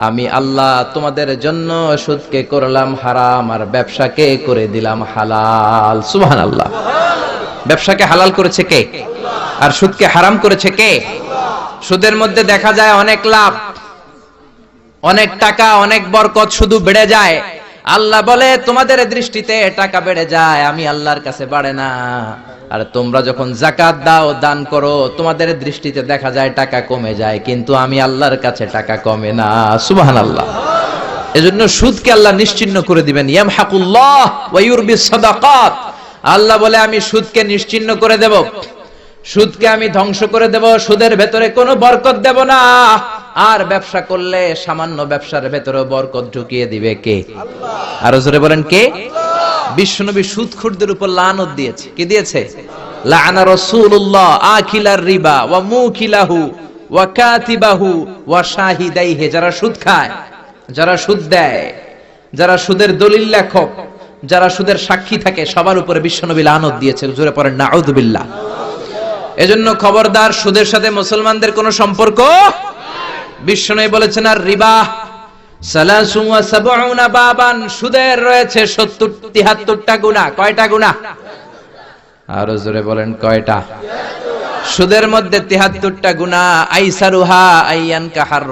আমি আল্লাহ তোমাদের জন্য সুদকে করলাম হারাম, আর ব্যবসাকে করে দিলাম হালাল। সুহান আল্লাহ ব্যবসাকে হালাল করেছে কে? আর সুদকে হারাম করেছে কে? সুদের মধ্যে দেখা যায় অনেক লাভ, অনেক টাকা, অনেক বরকত শুধু বেড়ে যায়। আল্লাহ বলে, তোমাদের দৃষ্টিতে টাকা বেড়ে যায়, আমি আল্লাহর কাছে বাড়ে না। আর তোমরা যখন জাকাত দাও, দান করো, তোমাদের দৃষ্টিতে দেখা যায় টাকা কমে যায়, কিন্তু আমি আল্লাহর কাছে টাকা কমে না। সুবাহান আল্লাহ এজন্য সুদকে আল্লাহ নিশ্চিহ্ন করে দিবেন। ইয়ামহাকুল্লাহ ওয়া ইউরবিস সাদাকাত। আল্লাহ বলে, আমি সুদকে নিশ্চিহ্ন করে দেব। সুদকে আমি ধ্বংস করে দেব। সুদের ভেতরে কোনো বরকত দেব না। আর ব্যবসা করলে সামান্য ব্যবসার ভেতরে বরকত ঢুকিয়ে দিবে কে? আরও জোরে বলেন কে? বিশ্বনবী সুদখুরদের উপর লানত দিয়েছে। কি দিয়েছে? লাআনা রাসূলুল্লাহ আখিলার রিবা ওয়া মুকিলাহু ওয়া কাতিবাহু ওয়া শাহিদাইহি। যারা সুদ খায়, যারা সুদ দেয়, যারা সুদের দলিল লেখক, যারা সুদের সাক্ষী থাকে, সবার উপরে বিশ্বনবী লানত দিয়েছে। জোরে পড়েন নাউযুবিল্লাহ এজন্য খবরদার, সুদের সাথে মুসলমানদের কোনো সম্পর্ক বিশ্বনবী বলেছেন, আর রিবা সালাসুম ওয়া সাবউনা বাবান, সুদের রয়েছে 70 73টা গুনাহ কয়টা গুনাহ আরও জোরে বলেন, কয়টা? সুদের মধ্যে 73টা গুনাহ আইসারুহা আইয়ান কাহার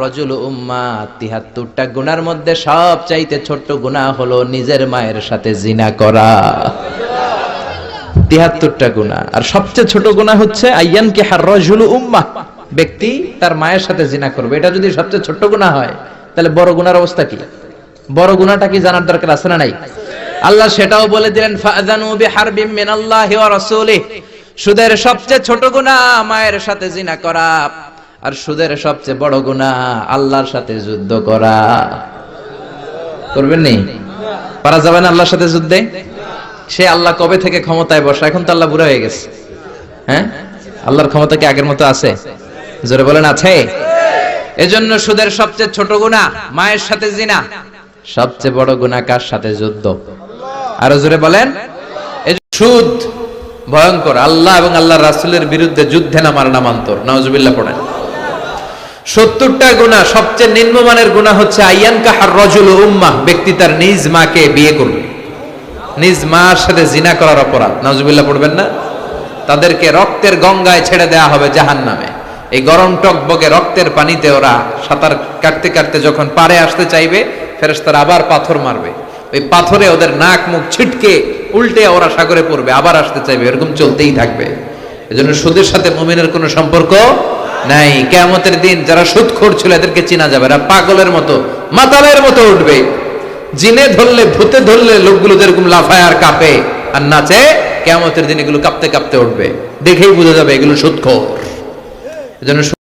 উম্মা 73টা গুনার মধ্যে সব চাইতে ছোট্ট গুনাহ হলো নিজের মায়ের সাথে জিনা করা। তিয়াত্তরটা গুণা। আর সবচেয়ে ছোট গুণা হচ্ছে আইয়ান কে হার রজুল উম্মা। ব্যক্তি তার মায়ের সাথে জিনা করবে। এটা যদি সবচেয়ে ছোট গুণা হয়, তাহলে বড় গুনার অবস্থা কি? বড় গুনাটা কি জানার দরকার আছে না নাই? আল্লাহ সেটাও বলে দিলেন ফাযানু বিহারবিম মিনাল্লাহি ওয়া রাসূলিহি। সুদের সবচেয়ে ছোট গুনাহ মায়ের সাথে জিনা করা, আর সুদের সবচেয়ে বড় গুনাহ আল্লাহর সাথে যুদ্ধ করা। করবেন নি? পারা যাবে না আল্লাহর সাথে যুদ্ধে? সে আল্লাহ কবে থেকে ক্ষমতায় বসা? এখন তো আল্লাহ বুড়া হয়ে গেছে। হ্যাঁ? আল্লাহর ক্ষমতা কি আগের মতো আছে? জোরে বলেন, আছে? এজন্য সুদের সবচেয়ে ছোট গুণা মায়ের সাথে জিনা। সবচেয়ে বড় গুণা কার সাথে? যুদ্ধ। আরও জোরে বলেন। সুদ ভয়ঙ্কর। আল্লাহ এবং আল্লাহ রাসুলের বিরুদ্ধে যুদ্ধে নামার নামান্তর। নওয়াজুবিল্লাহ পড়েন। সত্তরটা গুণা, সবচেয়ে নিম্নমানের গুণা হচ্ছে আইয়ান কাহার রজুল উম্মাহ, ব্যক্তি তার নিজ মাকে বিয়ে করবে। নিজ মার সাথে জিনা করার অপরাধ। নাজুবিল্লাহ পড়বেন না? তাদেরকে রক্তের গঙ্গায় ছেড়ে দেয়া হবে জাহান নামে এই গরম টকবগে রক্তের পানিতে ওরা সাঁতার কাটতে কাটতে যখন পারে আসতে চাইবে, ফেরেশতারা আবার পাথর মারবে। ওই পাথরে ওদের নাক মুখ ছিটকে উল্টে ওরা সাগরে পড়বে, আবার আসতে চাইবে, এরকম চলতেই থাকবে। এজন্য সুদের সাথে মুমিনের কোনো সম্পর্ক নাই। কেয়ামতের দিন যারা সুদ ছিল এদেরকে চেনা যাবে এরা পাগলের মতো, মাতালের মতো উঠবে। জিনে ধরলে, ভূতে ধরলে লোকগুলো যেরকম লাফায় আর কাঁপে আর নাচে কেমতের দিন এগুলো কাঁপতে কাঁপতে উঠবে। দেখেই বোঝা যাবে এগুলো সুৎখোর এজন্য